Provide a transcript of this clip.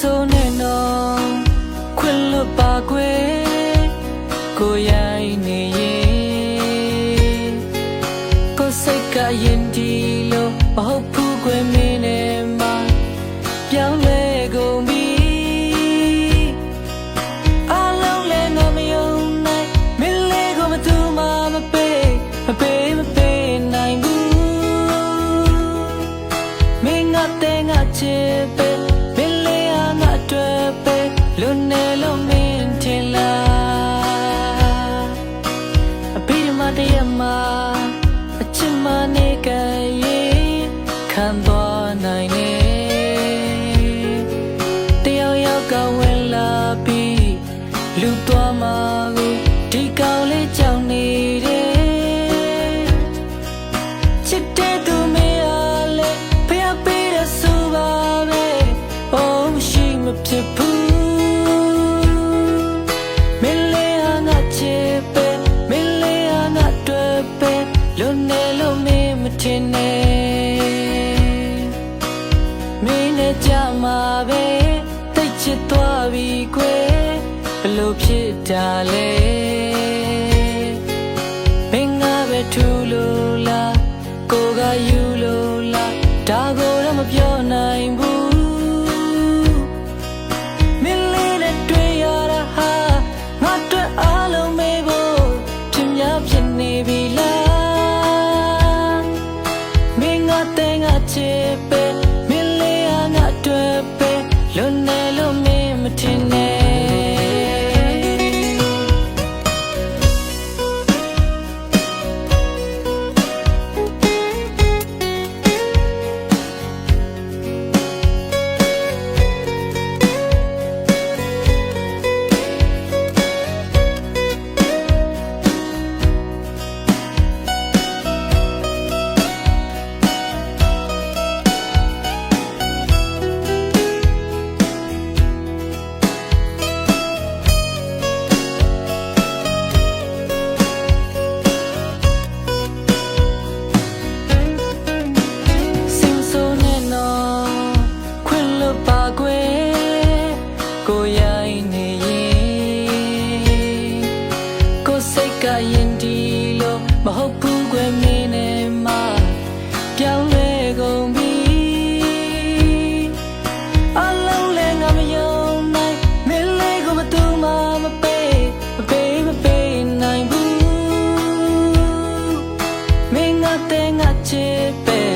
ဆိုနဲ့တော့ခွင့်လွတ်ပါကွယ်ကိုရိုင်းနေရင်ကိုစိတ်ကရင်ဒီလို့မဟုတ်ဘူးကွယ်မင်းနဲ့မှပြောင်းလဲကုန်ပြီအလုံးလဲငါမယုံနိုင်မင်းလေးကိုမသူမှမပေးမပေးမပေးနိုင်ဘူးမင်းငါတဲ့ငါချစ်ပဲ ချစ်သွားပြီကွယ်ဘလို့ဖြစ်တာလဲမင်းငါပဲထူလို့လားကိုကယူလို့ Mate en HP.